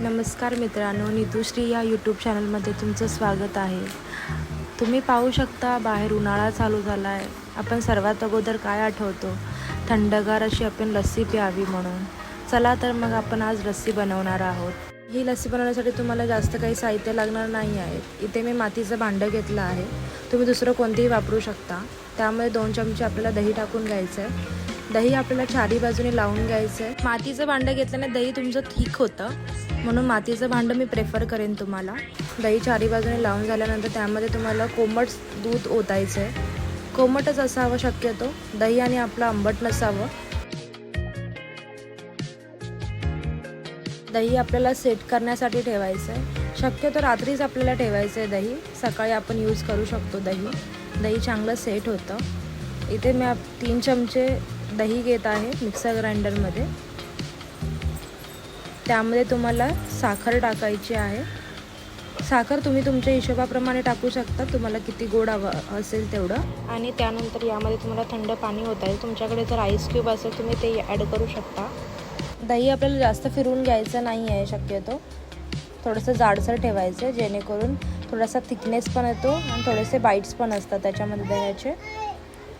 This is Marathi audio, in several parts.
नमस्कार मित्रांनो नितुश्री या यूट्यूब चॅनलमध्ये तुमचं स्वागत आहे. तुम्ही पाहू शकता बाहेर उन्हाळा चालू झाला आहे आपण सर्वात अगोदर काय आठवतो? थंडगार अशी आपण लस्सी प्यावी म्हणून. चला तर मग आपण आज लस्सी बनवणार आहोत. ही लस्सी बनवण्यासाठी तुम्हाला जास्त काही साहित्य लागणार नाही आहे. इथे मी मातीचं भांडं घेतलं आहे. तुम्ही दुसरं कोणतेही वापरू शकता. त्यामध्ये दोन चमचे आपल्याला दही टाकून घ्यायचं आहे दही आपल्याला चारी बाजूने लावून घ्यायचं आहे मातीचं भांडं घेतल्याने दही तुमचं थिक होतं. म्हणून मातीचं भांडं मी प्रेफर करेन तुम्हाला. दही चारी बाजूने लावून झाल्यानंतर त्यामध्ये तुम्हाला कोमट दूध ओतायचं आहे कोमटच असावं शक्यतो. दही आणि आपलं आंबट नसावं. दही आपल्याला सेट करण्यासाठी ठेवायचं आहे शक्यतो रात्रीच आपल्याला ठेवायचं आहे दही. सकाळी आपण यूज करू शकतो दही. दही चांगलं सेट होतं. इथे मी तीन चमचे दही घेत आहे मिक्सर ग्राइंडरमध्ये. त्यामध्ये तुम्हाला साखर टाकायची आहे. साखर तुम्ही तुमच्या हिशोबाप्रमाणे टाकू शकता तुम्हाला किती गोड हवं असेल तेवढं. आणि त्यानंतर यामध्ये तुम्हाला थंड पाणी होत आहे. तुमच्याकडे जर आईस क्यूब असेल तुम्ही ते ॲड करू शकता. दही आपल्याला जास्त फिरून घ्यायचं नाही आहे शक्यतो. थोडंसं जाडसर ठेवायचं जेणेकरून थोडासा थिकनेस पण येतो आणि थोडेसे बाईट्स पण असतात त्याच्यामध्ये दह्याचे.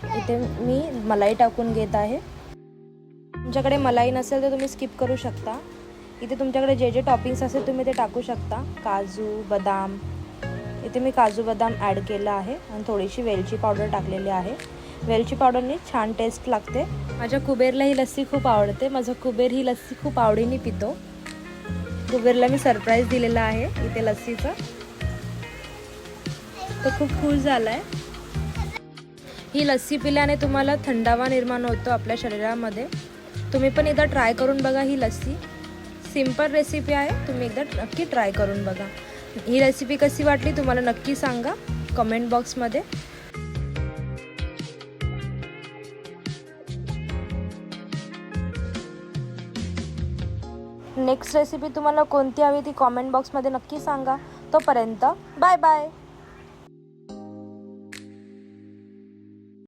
इथे मी मलाई टाकून घेत आहे. तुमच्याकडे मलाई नसेल तर तुम्ही स्किप करू शकता. इथे तुमच्याकडे जे जे टॉपिंग्स असेल तुम्ही ते टाकू शकता. काजू बदाम. इथे मी काजू बदाम ॲड केलं आहे आणि थोडीशी वेलची पावडर टाकलेली आहे. वेलची पावडरनी छान टेस्ट लागते. माझ्या कुबेरला ही लस्सी खूप आवडते. माझा कुबेर ही लस्सी खूप आवडीने पितो. कुबेरला मी सरप्राईज दिलेला आहे इथे लस्सीचं. तो खूप खुश झाला आहे ही लस्सी पिल्याने तुम्हाला थंडावा निर्माण होतो आपल्या शरीरामध्ये. तुम्ही पण एकदा ट्राय करून बघा ही लस्सी. सिंपल रेसिपी आहे. तुम्ही एकदा नक्की ट्राय करून बघा. ही रेसिपी कशी वाटली तुम्हाला नक्की सांगा. कमेंट बॉक्समध्ये नेक्स्ट रेसिपी तुम्हाला कोणती हवी ती कॉमेंट बॉक्समध्ये नक्की सांगा. तोपर्यंत बाय बाय